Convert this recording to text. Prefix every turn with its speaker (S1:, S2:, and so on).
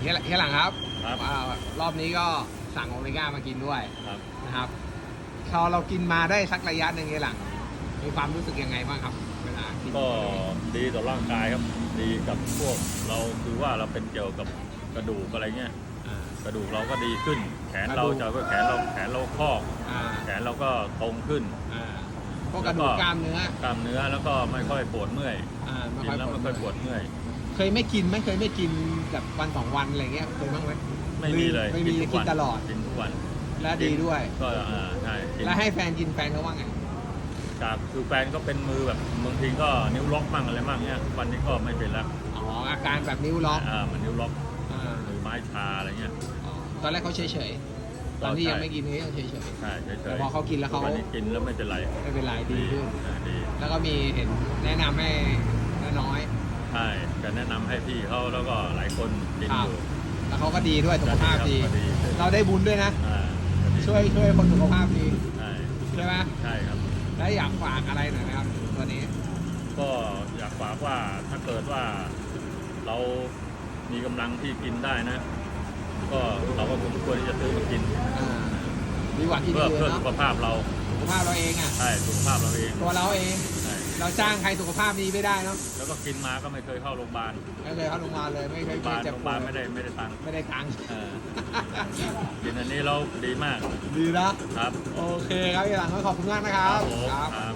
S1: เฮียเฮียหลังครับ
S2: ครับ
S1: อ่ารอบนี้ก็สั่งโอเมก้ามากินด้วย
S2: ครับ
S1: นะครับพอเรากินมาได้สักระยะหนึ่งเฮียหลังมีความรู้สึกยังไงบ้างครับ เวลากิน
S2: ก็ดีต่อร่างกายครับ ดีกับพวกเราคือว่าเราเป็นเกี่ยวกับกระดูกอะไรเงี้ย
S1: อ่า ก
S2: ระดูกเราก็ดีขึ้น แขนเรา
S1: กระดูก
S2: จะแขนเราแขนเราคอก
S1: อ่า
S2: แขนเราก็ตรงขึ้น
S1: อ่าพวกกระดูกกล้ามเนื้อก
S2: ล้ามเนื้อแล้วก็ไม่ค่อยปวดเมื่อย
S1: อ่าไม่
S2: กิ
S1: ค่อนย
S2: แล้วไม่ค่อยปวดเมื่อย
S1: เคยไม่กินไหม่เคยไม่กินแบบวันสองวันอะไรเงี้ยเคยบ้างไหม
S2: ไม่มีเลย
S1: ไม่มี
S2: ทุ
S1: กินตลอด
S2: กินทุกวัน
S1: และดีด้วย
S2: ก็อ่าใช่กิน
S1: แล้วให้แฟนกินแฟนเขาว่าไง
S2: จากคือแฟนก็เป็นมือแบบบางทีก็นิ้วล็อกมั่งอะไรมั่งเนี้ยวันนี้ก็ไม่เป็นแล้ว
S1: อ๋อ อาการแบบนิ้วล็อก
S2: อ่ามันนิ้วล็อก
S1: อ่า
S2: มือไม้ชาอะไรเงี้ย
S1: อ๋อตอนแรกเขาเฉยเฉยๆตอนที่ยังไม่กินเขายังเฉยเฉย
S2: ใช่เฉยๆ
S1: แต่พอเขากินแล้วเขา
S2: วันนี้กินแล้วไม่เป็นไร
S1: ๆไม่เป็นไรดีขึ้น
S2: อ่าดี
S1: แล้วก็มีเห็นแนะนำให้น้อย
S2: ใช่จะแนะนำให้พี่เขาแล้วก็หลายคนกินอยู่
S1: ๆแล้วเขาก็ดีด้วยสุขภาพดี
S2: ก็ดีขึ้น
S1: เราได้บุญด้วยนะ
S2: อ่าก็ดี
S1: ช่วยช่วยคนสุขภาพดี
S2: ใช่
S1: ใช่ไหม
S2: ใช่ครับ
S1: แล้วอยากฝากอะไรหน่อยไหมครับ ตัวนี้
S2: ก็อยากฝากว่าถ้าเกิดว่าเรามีกำลังที่กินได้นะ ก็เราก็สมควรที่จะซื้อมากิน
S1: อ่าดีกว่าที่
S2: เพื่
S1: ดี
S2: อเพื่อ
S1: เนาะ
S2: สุขภาพเรา
S1: สุขภาพเราเองอะ
S2: ใช่สุขภาพเราเอง
S1: ตัวเราเอง
S2: ใช่
S1: เราจ้างใครสุขภาพดีไม่ได้เนาะ
S2: แล้วก็กินมาก็ไม่เคยเข้าโรงพยาบาล
S1: ไม่เคยเข้าโรงพยาบาลเลยไม่เค
S2: โร
S1: ย
S2: งพยาบาล
S1: เจ็บ
S2: โรงพ
S1: ป่
S2: ยา
S1: วย
S2: บาลไม่ได้ไม่ได้ตังค์
S1: ไม่ได้ตังค์
S2: เออกินอันนี้เราดีมาก
S1: ดีนะ
S2: ครับ
S1: โอเคครับพี่หลังก็ขอบคุณมากนะครับ
S2: ครับผมครับ